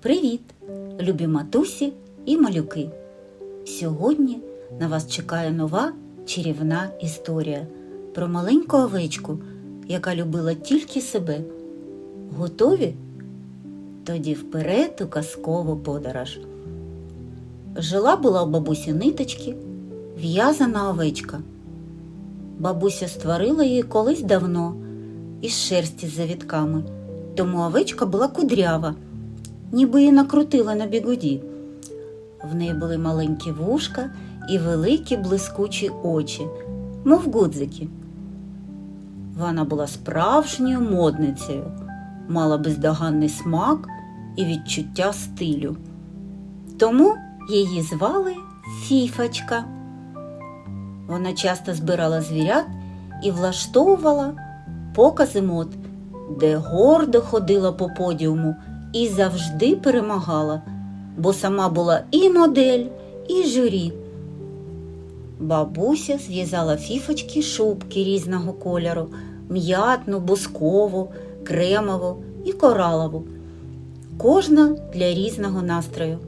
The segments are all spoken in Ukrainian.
Привіт, любі матусі і малюки! Сьогодні на вас чекає нова чарівна історія про маленьку овечку, яка любила тільки себе. Готові? Тоді вперед у казкову подорож. Жила була у бабусі ниточки, в'язана овечка. Бабуся створила її колись давно із шерсті з завітками, тому овечка була кудрява, ніби її накрутила на бігуді. В неї були маленькі вушка і великі блискучі очі, мов гудзики. Вона була справжньою модницею, мала бездоганний смак і відчуття стилю. Тому її звали Фіфочка. Вона часто збирала звірят і влаштовувала покази мод, де гордо ходила по подіуму і завжди перемагала, бо сама була і модель, і журі. Бабуся зв'язала фіфочки шубки різного кольору, м'ятну, бускову, кремову і коралову. Кожна для різного настрою.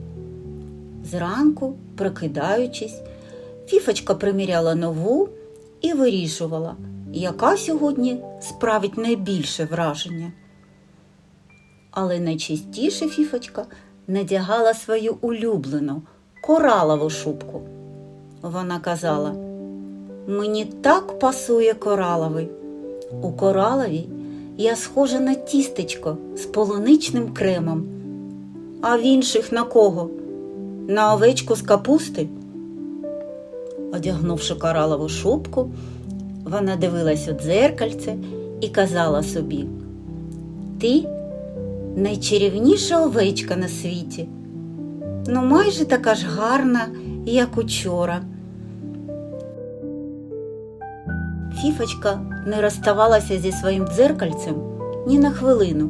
Зранку, прокидаючись, фіфочка приміряла нову і вирішувала, яка сьогодні справить найбільше враження. Але найчастіше фіфочка надягала свою улюблену коралову шубку. Вона казала, мені так пасує кораловий. У кораловій я схожа на тістечко з полуничним кремом. А в інших на кого? На овечку з капусти? Одягнувши коралову шубку, вона дивилась у дзеркальце і казала собі: Ти найчарівніша овечка на світі, ну майже така ж гарна, як учора. Фіфочка не розставалася зі своїм дзеркальцем ні на хвилину.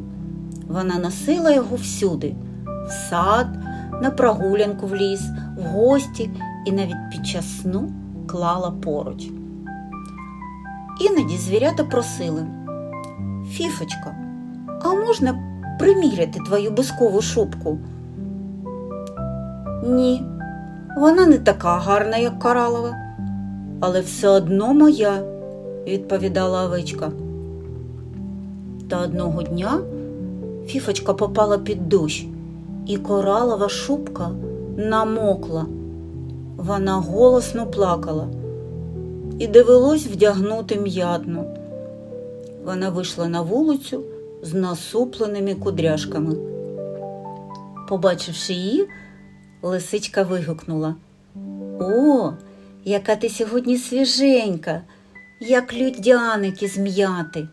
Вона носила його всюди в сад, на прогулянку в ліс, в гості і навіть під час сну клала поруч. Іноді звірята просили Фіфочка, а можна приміряти твою бускову шубку? Ні, вона не така гарна, як коралова, але все одно моя, відповідала овечка. Та одного дня фіфочка попала під дощ, і коралова шубка намокла. Вона голосно плакала і довелось вдягнути м'ятну. Вона вийшла на вулицю з насупленими кудряшками. Побачивши її, лисичка вигукнула О, яка ти сьогодні свіженька, як людяник із м'яти.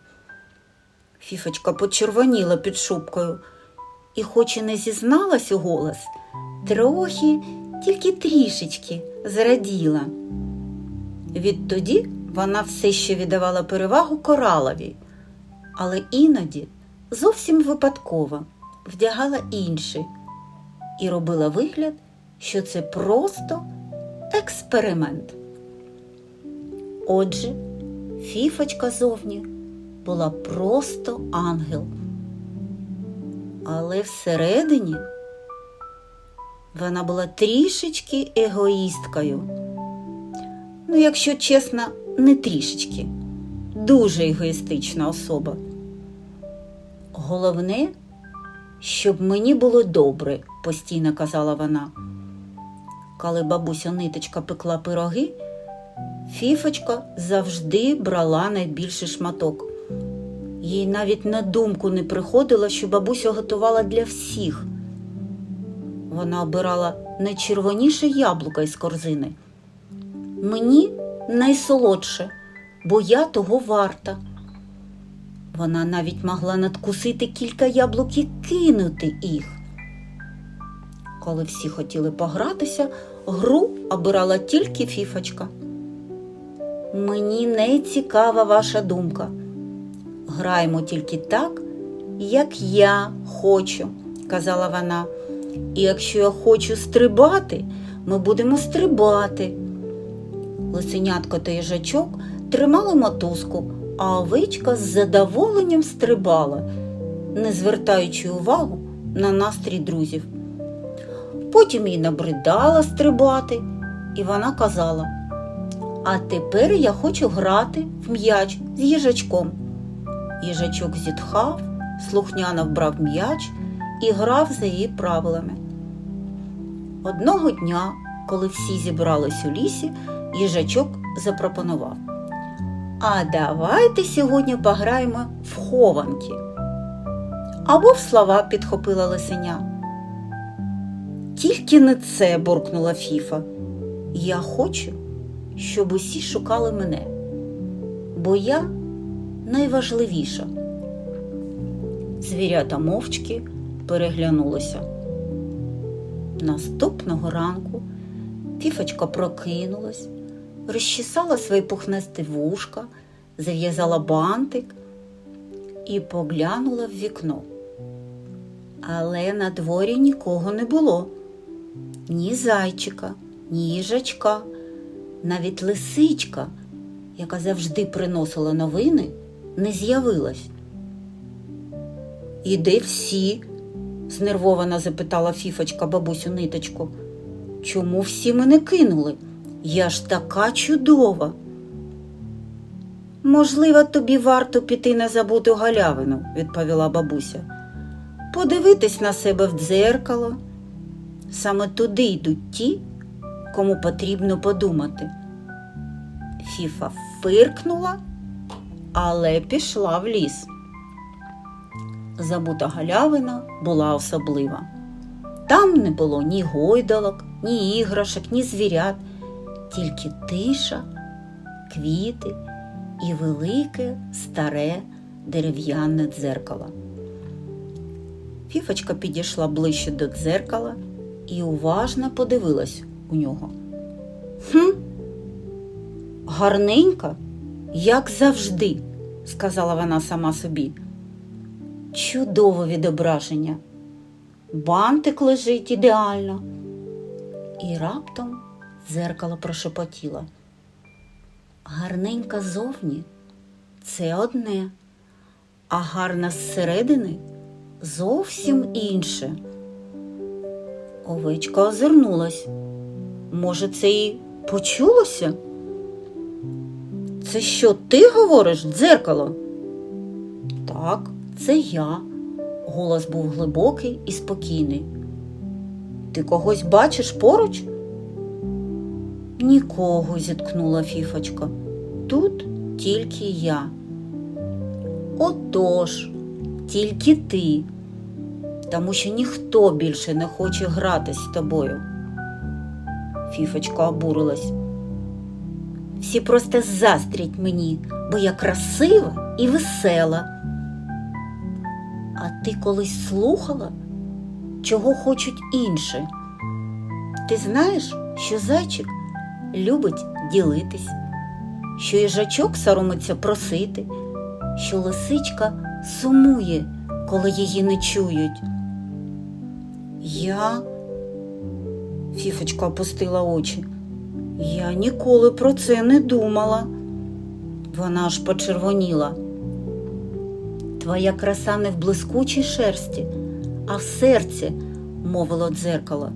Фіфочка почервоніла під шубкою і, хоч і не зізналась у голос, трохи, тільки трішечки зраділа. Відтоді вона все ще віддавала перевагу коралові, але іноді зовсім випадково вдягала інший і робила вигляд, що це просто експеримент. Отже, фіфочка зовні була просто ангел. Але всередині вона була трішечки егоїсткою. Ну, якщо чесно, не трішечки, дуже егоїстична особа. Головне, щоб мені було добре, постійно казала вона. Коли бабуся ниточка пекла пироги, фіфочка завжди брала найбільший шматок. Їй навіть на думку не приходило, що бабуся готувала для всіх. Вона обирала найчервоніше яблука із корзини. Мені найсолодше, бо я того варта. Вона навіть могла надкусити кілька яблук і кинути їх. Коли всі хотіли погратися, гру обирала тільки фіфочка. Мені не цікава ваша думка. Граємо тільки так, як я хочу, казала вона. І якщо я хочу стрибати, ми будемо стрибати. Лисенятко та їжачок тримали мотузку, а овечка з задоволенням стрибала, не звертаючи увагу на настрій друзів. Потім їй набридала стрибати, і вона казала: А тепер я хочу грати в м'яч з їжачком. Їжачок зітхав, слухняно вбрав м'яч і грав за її правилами. Одного дня, коли всі зібрались у лісі, їжачок запропонував. А давайте сьогодні пограємо в хованки. Або в слова підхопила лисеня. Тільки не це, буркнула Фіфа. Я хочу, щоб усі шукали мене, бо я найважливіша. Звірята мовчки переглянулися. Наступного ранку Фіфочка прокинулась, розчесала свої пухнасті вушка, зав'язала бантик і поглянула в вікно. Але на дворі нікого не було ні зайчика, ні їжачка, навіть лисичка, яка завжди приносила новини, не з'явилась. І де всі? знервовано запитала Фіфочка бабусю ниточку. Чому всі мене кинули? Я ж така чудова. Можливо, тобі варто піти на забуту галявину, відповіла бабуся. Подивитись на себе в дзеркало. Саме туди йдуть ті, кому потрібно подумати. Фіфа фиркнула, але пішла в ліс. Забута галявина була особлива. Там не було ні гойдалок, ні іграшок, ні звірят, тільки тиша, квіти і велике старе дерев'яне дзеркало. Фіфочка підійшла ближче до дзеркала і уважно подивилась у нього. Хм, гарненька, як завжди, сказала вона сама собі. Чудове відображення. Бантик лежить ідеально. І раптом дзеркало прошепотіло. Гарненька зовні це одне, а гарна зсередини зовсім інше. Овечка озирнулась. Може, це і почулося? Це що ти говориш, дзеркало? Так, це я. Голос був глибокий і спокійний. Ти когось бачиш поруч? Нікого, зіткнула Фіфочка. Тут тільки я. Отож, тільки ти, тому що ніхто більше не хоче гратись з тобою. Фіфочка обурилась. Всі просто заздрять мені, бо я красива і весела. А ти колись слухала, чого хочуть інші? Ти знаєш, що зайчик любить ділитись, що їжачок соромиться просити, що лисичка сумує, коли її не чують. Я, Фіфочка опустила очі, я ніколи про це не думала. Вона аж почервоніла. Твоя краса не в блискучій шерсті, а в серці, мовило дзеркало,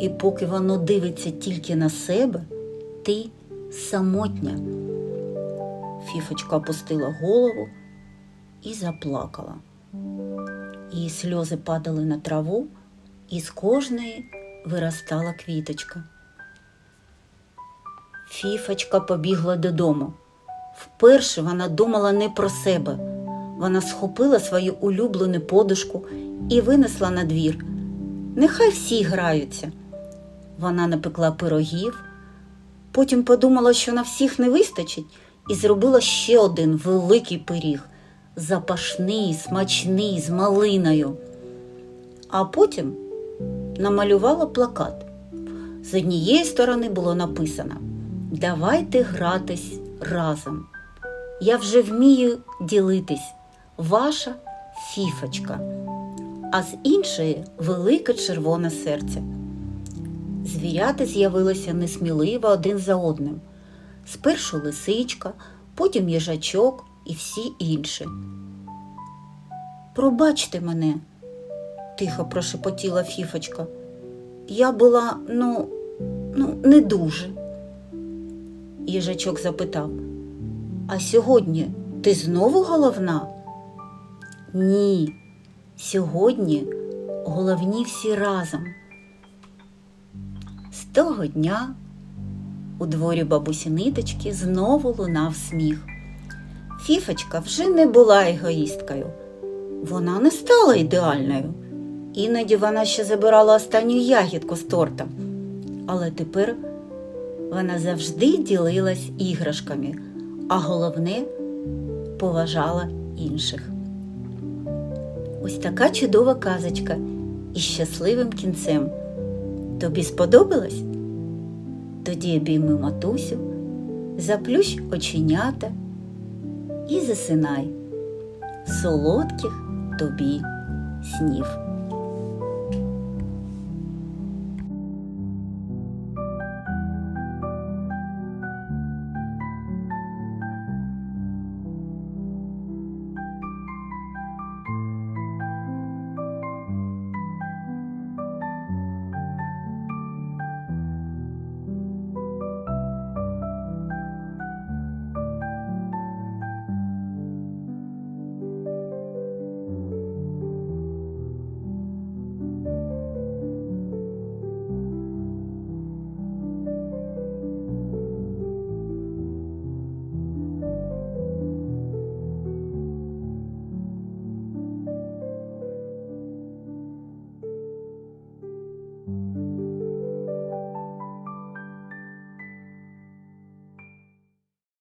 і поки воно дивиться тільки на себе, ти самотня. Фіфочка опустила голову і заплакала. Її сльози падали на траву, і з кожної виростала квіточка. Фіфочка побігла додому. Вперше вона думала не про себе. Вона схопила свою улюблену подушку і винесла на двір. Нехай всі граються. Вона напекла пирогів, потім подумала, що на всіх не вистачить, і зробила ще один великий пиріг, запашний, смачний, з малиною. А потім намалювала плакат. З однієї сторони було написано Давайте гратись разом. Я вже вмію ділитись, ваша фіфочка, а з іншої велике червоне серце. Звірята з'явилися несміливо один за одним. Спершу лисичка, потім їжачок і всі інші. Пробачте мене, тихо прошепотіла Фіфочка. Я була, ну, ну, не дуже. Їжачок запитав, а сьогодні ти знову головна? Ні, сьогодні головні всі разом. З того дня у дворі бабусі ниточки знову лунав сміх. Фіфочка вже не була егоїсткою. Вона не стала ідеальною. Іноді вона ще забирала останню ягідку з торта. Але тепер вона завжди ділилась іграшками, а головне поважала інших. Ось така чудова казочка із щасливим кінцем. Тобі сподобалось? Тоді обійми матусю, заплющ оченята і засинай. Солодких тобі снів.